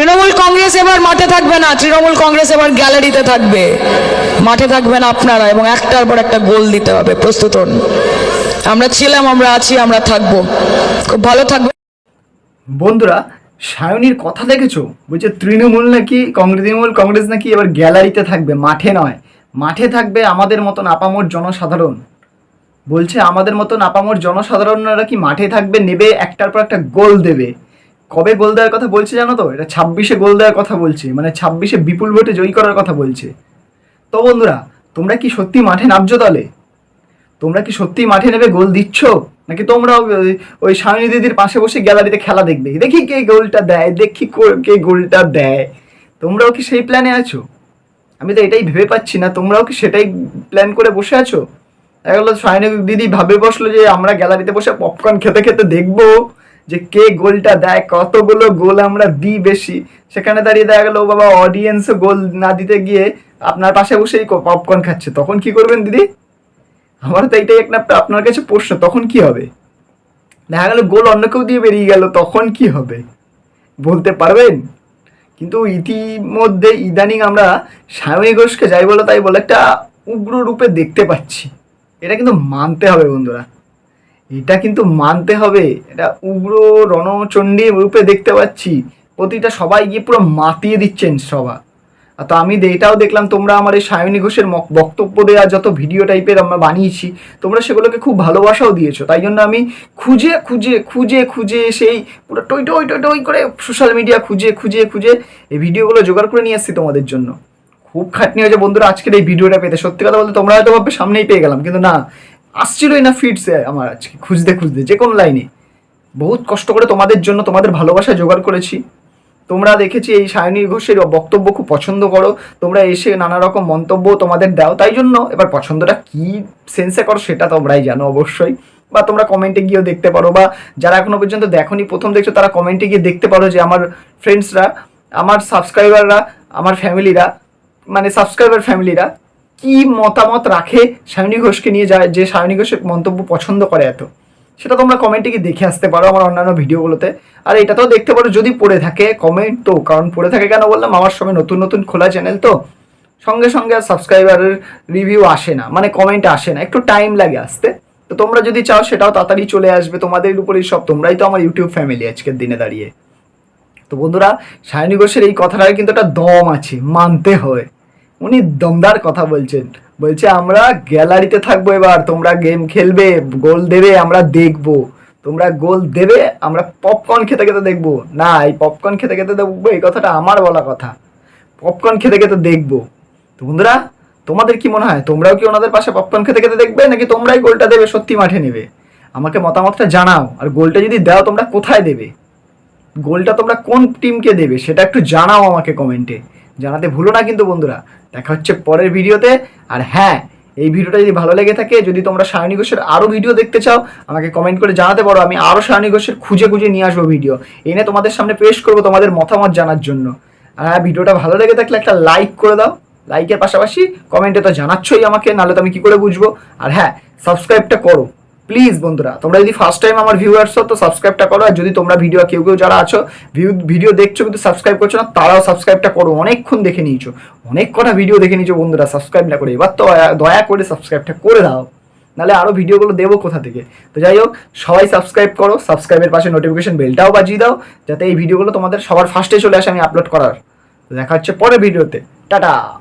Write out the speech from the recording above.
তৃণমূল কংগ্রেস এবার মাঠে থাকবে না, তৃণমূল কংগ্রেস এবার গ্যালারিতে থাকবে। মাঠে থাকবেন আপনারা, এবং একটার পর একটা গোল দিতে হবে, প্রস্তুত হন। আমরা ছিলাম, আমরা আছি, আমরা থাকব। খুব ভালো থাকবে বন্ধুরা, সায়নীর কথা দেখেছ? বলছে তৃণমূল নাকি কংগ্রেস তৃণমূল কংগ্রেস নাকি এবার গ্যালারিতে থাকবে, মাঠে নয়। মাঠে থাকবে আমাদের মতন আপামর জনসাধারণ। বলছে আমাদের মতন আপামর জনসাধারণরা কি মাঠে থাকবে, নেবে, একটার পর একটা গোল দেবে। কবে গোল দেওয়ার কথা বলছে জানো তো? এটা ছাব্বিশে গোল দেওয়ার কথা বলছে মানে ছাব্বিশে বিপুল ভোটে জয়ী করার কথা বলছে। তো বন্ধুরা, তোমরা কি সত্যি মাঠে নামছো তাহলে? তোমরা কি সত্যি মাঠে নেবে গোল দিচ্ছ? নাকি তোমরাও ওই- স্বামী দিদির পাশে বসে গ্যালারিতে খেলা দেখবে? দেখি কে গোলটা দেয়, দেখি কো- গোলটা দেয়। তোমরাও কি সেই প্ল্যানে আছো? আমি তো এটাই ভেবে পাচ্ছি না, তোমরাও কি সেটাই প্ল্যান করে বসে আছো? এগুলো সায়নী দিদি ভাবে বসল যে আমরা গ্যালারিতে বসে পপকর্ন খেতে খেতে দেখব। যে কে গোলটা দেয়, কতগুলো গোল আমরা দিই বেশি, সেখানে দাঁড়িয়ে দেখা গেলো বাবা অডিয়েন্সও গোল না দিতে গিয়ে আপনার পাশে বসেই পপকর্ন খাচ্ছে। তখন কি করবেন দিদি? আমার তো এইটাই একটা আপনার কাছে প্রশ্ন, তখন কি হবে? দেখা গেলো গোল অন্য কেউ দিয়ে বেরিয়ে গেল, তখন কি হবে? বলতে পারবেন? কিন্তু ইতিমধ্যে ইদানিং আমরা স্বামী ঘোষকে যাই বলো তাই বলে একটা উগ্র রূপে দেখতে পাচ্ছি। এটা কিন্তু মানতে হবে বন্ধুরা। এটা কিন্তু মানতে হবে। এটা উগ্র রণচণ্ডী রূপে দেখতে পাচ্ছি। প্রতিটা সবাই গিয়ে পুরো মাতিয়ে দিচ্ছেন সবা তো আমি এটাও দেখলাম, তোমরা আমার এই সায়নী ঘোষের বক্তব্য দেওয়া যত ভিডিও টাইপের আমরা বানিয়েছি, তোমরা সেগুলোকে খুব ভালোবাসাও দিয়েছ। তাই জন্য আমি খুঁজে খুঁজে খুঁজে খুঁজে সেই পুরো টই টই টই টই করে সোশ্যাল মিডিয়া খুঁজে খুঁজে খুঁজে এই ভিডিওগুলো জোগাড় করে নিয়ে আসছি তোমাদের জন্য। খুব খাটনি হয়েছে বন্ধুরা, আজকের এই ভিডিওটা পেতে। সত্যি কথা বলতে তোমরা হয়তো ভাববে সামনেই পেয়ে গেলাম, কিন্তু না। আসছিলই না ফিটসে আমার আজকে খুঁজতে খুঁজতে, যে কোনো লাইনে বহুত কষ্ট করে তোমাদের জন্য তোমাদের ভালোবাসা জোগাড় করেছি। তোমরা দেখেছি এই সায়নী ঘোষের বক্তব্য খুব পছন্দ করো। তোমরা এসে নানা রকম মন্তব্য তোমাদের দাও। তাই জন্য এবার পছন্দটা কি সেন্সে করো সেটা তোমরাই জানো অবশ্যই। বা তোমরা কমেন্টে গিয়েও দেখতে পারো। বা যারা এখনও পর্যন্ত দেখোনি, প্রথম দেখছ, তারা কমেন্টে গিয়ে দেখতে পারো যে আমার ফ্রেন্ডসরা আমার সাবস্ক্রাইবাররা আমার ফ্যামিলিরা মানে সাবস্ক্রাইবার ফ্যামিলিরা কি মতামত রাখে সায়নী ঘোষকে নিয়ে যায়, যে সায়নী ঘোষের মন্তব্য পছন্দ করে এত? সেটা তোমরা কমেন্টে গিয়ে দেখে আসতে পারো আমার অন্যান্য ভিডিওগুলোতে আর এটাতেও দেখতে পারো, যদি পড়ে থাকে কমেন্ট তো কারণ পড়ে থাকে কেন বললাম, আমার সঙ্গে নতুন নতুন খোলা চ্যানেল তো। সঙ্গে সঙ্গে আর সাবস্ক্রাইবারের রিভিউ আসে না মানে কমেন্ট আসে না, একটু টাইম লাগে আসতে। তো তোমরা যদি চাও, সেটাও তাড়াতাড়ি চলে আসবে তোমাদের উপরেই সব, তোমরাই তো আমার ইউটিউব ফ্যামিলি আজকের দিনে দাঁড়িয়ে। তো বন্ধুরা সায়নী ঘোষের এই কথাটার কিন্তু একটা দম আছে, মানতে হয়। উনি দমদার কথা বলছেন। বলছে, আমরা গ্যালারিতে থাকব এবার, তোমরা গেম খেলবে, গোল দেবে, আমরা দেখব। তোমরা গোল দেবে, আমরা পপকর্ন খেতে খেতে দেখব। না, এই পপকর্ন খেতে খেতে দেখব, এই কথাটা আমার বলা কথা। পপকর্ন খেতে খেতে দেখব। তো বন্ধুরা, তোমাদের কি মনে হয়? তোমরাও কি ওনাদের পাশে পপকর্ন খেতে খেতে দেখবে, নাকি তোমরাই গোলটা দেবে সত্যি মাঠে নেবে? আমাকে মতামতটা জানাও, আর গোলটা যদি দাও, তোমরা কোথায় দেবে? গোলটা তোমরা কোন টিমকে দেবে, সেটা একটু জানাও আমাকে কমেন্টে জানাতে ভুলো না কিন্তু বন্ধুরা। দেখা হচ্ছে পরের ভিডিওতে। আর হ্যাঁ এই ভিডিওটা যদি ভালো লেগে থাকে, যদি তোমরা সায়নী ঘোষের আরও ভিডিও দেখতে চাও, আমাকে কমেন্ট করে জানাতে পারো। আমি আরও সায়নী ঘোষের খুঁজে খুঁজে নিয়ে আসব ভিডিও। এনে তোমাদের সামনে পেশ করব তোমাদের মতামত জানার জন্য। আর হ্যাঁ ভিডিওটা ভালো লেগে থাকলে একটা লাইক করে দাও। লাইকের পাশাপাশি কমেন্টে তো জানাচ্ছই আমাকে, নাহলে তো আমি কী করে বুঝব? আর হ্যাঁ সাবস্ক্রাইবটা করো। প্লিজ বন্ধুরা, তোমরা যদি ফার্স্ট টাইম আমার ভিউয়ার্স হো তো সাবস্ক্রাইবটা করো। আর যদি তোমরা ভিডিও কেউ কেউ যারা আছো ভিডিও দেখছ কিন্তু সাবস্ক্রাইব করছ না, তারাও সাবস্ক্রাইবটা করো। অনেকক্ষণ দেখে নিয়েছো। অনেক কটা ভিডিও দেখে নিয়েছো বন্ধুরা সাবস্ক্রাইব না করে। এবার তো দয়া- দয়া করে সাবস্ক্রাইবটা করে দাও। নাহলে আরও ভিডিওগুলো দেবো কোথা থেকে? তো যাই হোক, সবাই সাবস্ক্রাইব করো সাবস্ক্রাইবের পাশে নোটিফিকেশন বেলটাও বাজিয়ে দাও, যাতে এই ভিডিওগুলো তোমাদের সবার ফার্স্টে চলে আসে আমি আপলোড করার। দেখা হচ্ছে পরের ভিডিওতে টাটা!